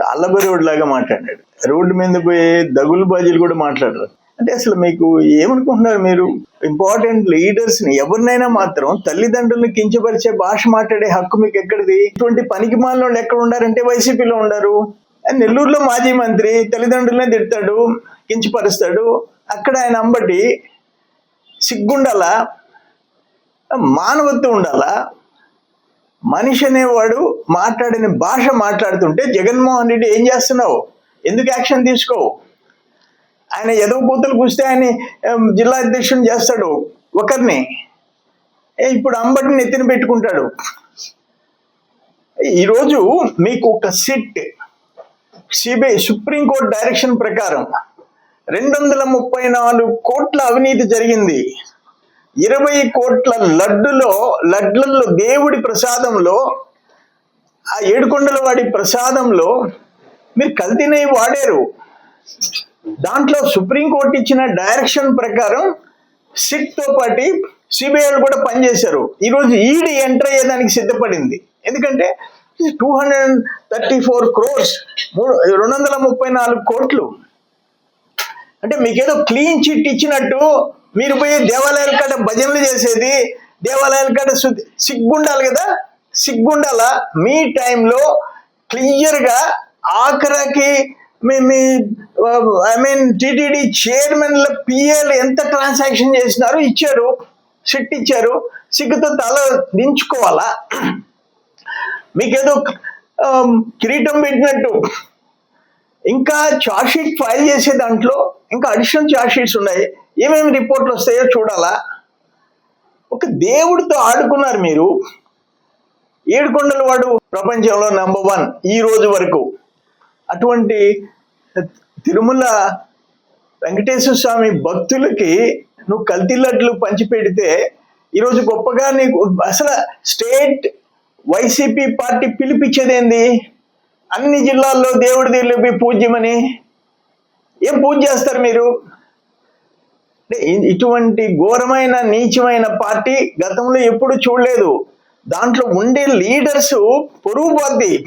ఒక రోడ్ లాగా మాట్లాడాడు. రోడ్డు మీద పోయే దగులు బాజీలు కూడా మాట్లాడరు. అంటే అసలు మీకు ఏమనుకుంటున్నారు మీరు? ఇంపార్టెంట్ లీడర్స్ని ఎవరినైనా మాత్రం తల్లిదండ్రులను కించపరిచే భాష మాట్లాడే హక్కు మీకు ఎక్కడిది? ఇటువంటి పనికి వాళ్ళు ఎక్కడ ఉండారంటే వైసీపీలో ఉండారు. నెల్లూరులో మాజీ మంత్రి తల్లిదండ్రులనే తిడతాడు కించపరుస్తాడు. అక్కడ ఆయన అంబటి సిగ్గుండాలా? మానవత్వం ఉండాలా? మనిషి అనేవాడు మాట్లాడిన భాష మాట్లాడుతుంటే జగన్మోహన్ రెడ్డి ఏం చేస్తున్నావు? ఎందుకు యాక్షన్ తీసుకోవు ఆయన ఎదవ బూతులు కూస్తే ఆయన జిల్లా అధ్యక్షుని చేస్తాడు ఒకరిని. ఏ, ఇప్పుడు అంబటిని ఎత్తిన పెట్టుకుంటాడు. ఈరోజు మీకు ఒక సిట్ సిబిఐ సుప్రీంకోర్టు డైరెక్షన్ ప్రకారం రెండు వందల ముప్పై నాలుగు కోట్ల అవినీతి జరిగింది. ఇరవై కోట్ల లడ్డులో లడ్లలో దేవుడి ప్రసాదంలో ఆ ఏడుకొండల వాడి ప్రసాదంలో మీరు కల్తీనై వాడారు. దాంట్లో సుప్రీంకోర్టు ఇచ్చిన డైరెక్షన్ ప్రకారం సిట్తో పాటి పాటు సిబిఐలు కూడా పనిచేశారు. ఈరోజు ఈడీ ఎంటర్ అయ్యేదానికి సిద్ధపడింది. ఎందుకంటే two hundred thirty four crores రెండు వందల ముప్పై నాలుగు కోట్లు. అంటే మీకేదో క్లీన్ చిట్ ఇచ్చినట్టు మీరు పోయి దేవాలయాల కాడ భజనలు చేసేది దేవాలయాల కాడ సిగ్గుండాలి కదా? సిగ్గుండాల? మీ టైంలో క్లియర్గా ఆఖరికి మీ మీ ఐ మీన్ టిటిడి చైర్మన్ల పిఏలు ఎంత ట్రాన్సాక్షన్ చేసినారు ఇచ్చారు సిట్ ఇచ్చారు సిగ్గుతో తల దించుకోవాలా? మీకేదో కిరీటం పెట్టినట్టు. ఇంకా చార్జ్ షీట్ ఫైల్ చేసే దాంట్లో ఇంకా అడిషనల్ చార్జ్ షీట్స్ ఉన్నాయి. ఏమేమి రిపోర్ట్లు వస్తాయో చూడాలా? ఒక దేవుడితో ఆడుకున్నారు మీరు. ఏడుకొండల వాడు ప్రపంచంలో నెంబర్ వన్ ఈ రోజు వరకు. అటువంటి తిరుమల వెంకటేశ్వర స్వామి భక్తులకి నువ్వు కల్తీలడ్లు పంచిపెడితే ఈరోజు గొప్పగా నీకు అసలు స్టేట్ వైసీపీ పార్టీ పిలిపించేదేంది అన్ని జిల్లాల్లో దేవుడి పూజ్యమని. ఏం పూజ చేస్తారు మీరు? ఇటువంటి ఘోరమైన నీచమైన పార్టీ గతంలో ఎప్పుడు చూడలేదు. దాంట్లో ఉండే లీడర్స్ పొరుగు పోద్ది.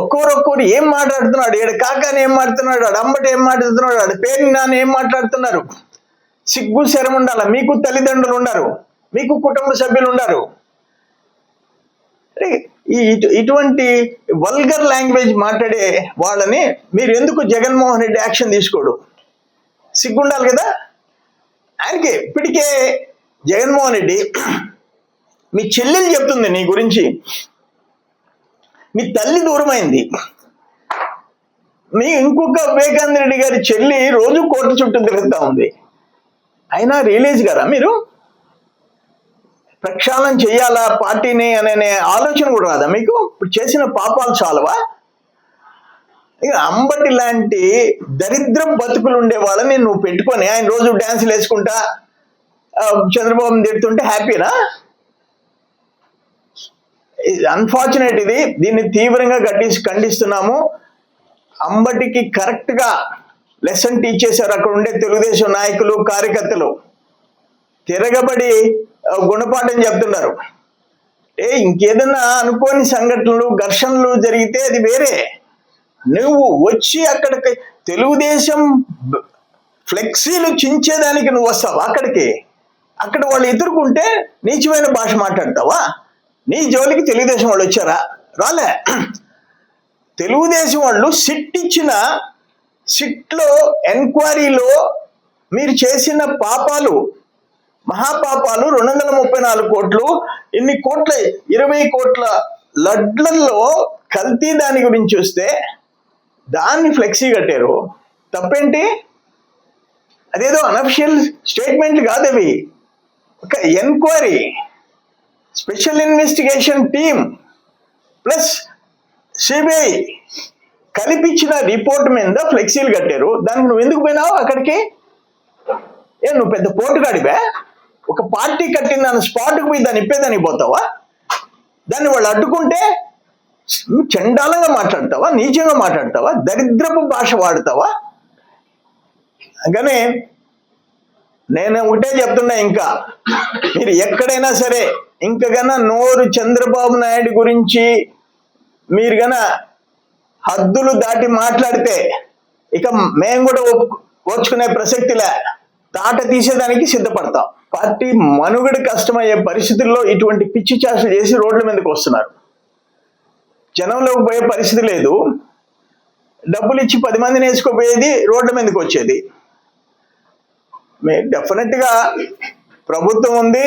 ఒక్కొరొక్కరు ఏం మాట్లాడుతున్నాడు? ఈడ కాకాని ఏం మాట్లాడుతున్నాడు? ఆడు అమ్మటి ఏం మాట్లాడుతున్నాడు? ఆడు పేరు నాన్న ఏం మాట్లాడుతున్నారు? సిగ్గు శరం ఉండాలి? మీకు తల్లిదండ్రులు ఉండరు. మీకు కుటుంబ సభ్యులు ఉండరు. ఈ ఇటు- ఇటువంటి వల్గర్ లాంగ్వేజ్ మాట్లాడే వాళ్ళని మీరు ఎందుకు జగన్మోహన్ రెడ్డి యాక్షన్ తీసుకోడు? సిగ్గుండాలి కదా? ఆయనకి ఇప్పటికే జగన్మోహన్ రెడ్డి మీ చెల్లెలు చెప్తుంది నీ గురించి. మీ తల్లి దూరమైంది. మీ ఇంకొక వివేకానంద రెడ్డి గారి చెల్లి రోజు కోర్టు చుట్టూ తిరుగుతూ ఉంది. అయినా రియలైజ్ గారా మీరు? ప్రక్షాళన చేయాలా పార్టీని అనే ఆలోచన కూడా రాదా మీకు? ఇప్పుడు చేసిన పాపాలు చాలవా? అంబటి లాంటి దరిద్ర బతుకులు ఉండే వాళ్ళని నువ్వు పెట్టుకొని ఆయన రోజు డ్యాన్సులు వేసుకుంటా చంద్రబాబు తిడుతుంటే హ్యాపీనా? అన్ఫార్చునేట్ ఇది. దీన్ని తీవ్రంగా గట్టి ఖండిస్తున్నాము. అంబటికి కరెక్ట్గా లెసన్ టీచ్ చేశారు అక్కడ ఉండే తెలుగుదేశం నాయకులు కార్యకర్తలు తిరగబడి గుణపాఠం చెప్తున్నారు. ఏ ఇంకేదన్నా అనుకోని సంఘటనలు ఘర్షణలు జరిగితే అది వేరే. నువ్వు వచ్చి అక్కడికి తెలుగుదేశం ఫ్లెక్సీలు చించేదానికి నువ్వు వస్తావా అక్కడికి? అక్కడ వాళ్ళు ఎదుర్కొంటే నీచమైన భాష మాట్లాడతావా? నీ జోలికి తెలుగుదేశం వాళ్ళు వచ్చారా? రాలే. తెలుగుదేశం వాళ్ళు సిట్ ఇచ్చిన సిట్లో ఎంక్వైరీలో మీరు చేసిన పాపాలు మహాపాపాలు రెండు వందల ముప్పై నాలుగు కోట్లు ఇన్ని కోట్ల ఇరవై కోట్ల లడ్లల్లో కల్తీ దాని గురించి వస్తే దాన్ని ఫ్లెక్సీ కట్టారు. తప్పేంటి? అదేదో అనఫిషియల్ స్టేట్మెంట్లు కాదు అవి ఒక enquiry special investigation team plus CBI కలిపిచ్చిన report మీద ఫ్లెక్సీలు కట్టారు. దానికి నువ్వు ఎందుకు పోయినావు అక్కడికి? ఏ నువ్వు పెద్ద పోటుగాడివే. ఒక పార్టీ కట్టిన దాని స్పాట్కి పోయి దాన్ని ఇప్పేదానికి పోతావా? దాన్ని వాళ్ళు అడ్డుకుంటే నువ్వు చండాలంగా మాట్లాడతావా నీచంగా మాట్లాడతావా దరిద్రపు భాష వాడతావా? కానీ నేను ఒకటే చెప్తున్నా ఇంకా. మీరు ఎక్కడైనా సరే ఇంకా నోరు చంద్రబాబు నాయుడు గురించి మీరు గన హద్దులు దాటి మాట్లాడితే ఇక మేము కూడా ఓర్చుకునే ప్రసక్తిలే. తాట తీసేదానికి సిద్ధపడతాం. పార్టీ మనుగడ కష్టమయ్యే పరిస్థితుల్లో ఇటువంటి పిచ్చి చేసి రోడ్ల మీదకి వస్తున్నారు. జనంలోకి పోయే పరిస్థితి లేదు. డబ్బులు ఇచ్చి పది మందిని వేసుకోపోయేది రోడ్ల మీదకి వచ్చేది. డెఫినెట్గా ప్రభుత్వం ఉంది.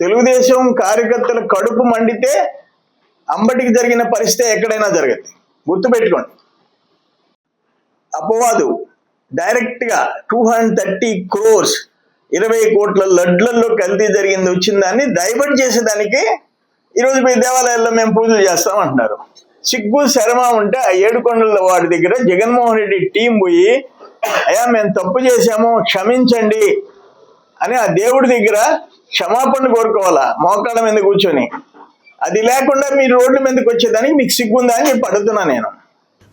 తెలుగుదేశం కార్యకర్తల కడుపు మండితే అంబటికి జరిగిన పరిస్థితి ఎక్కడైనా జరగదు. గుర్తుపెట్టుకోండి. అపవాదు డైరెక్ట్గా టూ హండ్రెడ్ థర్టీ క్రోర్స్ ఇరవై కోట్ల లడ్లలో కల్తీ జరిగింది వచ్చిందాన్ని డైవర్ట్ చేసేదానికి ఈరోజు మీ దేవాలయాల్లో మేము పూజలు చేస్తాం అంటున్నారు సిగ్గు శర్మ ఉంటే ఆ ఏడుకొండల వాడి దగ్గర జగన్మోహన్ రెడ్డి టీం పోయి అయ్యా మేము తప్పు చేశాము క్షమించండి అని ఆ దేవుడి దగ్గర క్షమాపణ కోరుకోవాలా? మోకాళ్ళ మీద కూర్చొని. అది లేకుండా మీరు రోడ్ల మీదకి వచ్చేదానికి మీకు సిగ్గుందా అని చెప్పి అడుగుతున్నా నేను.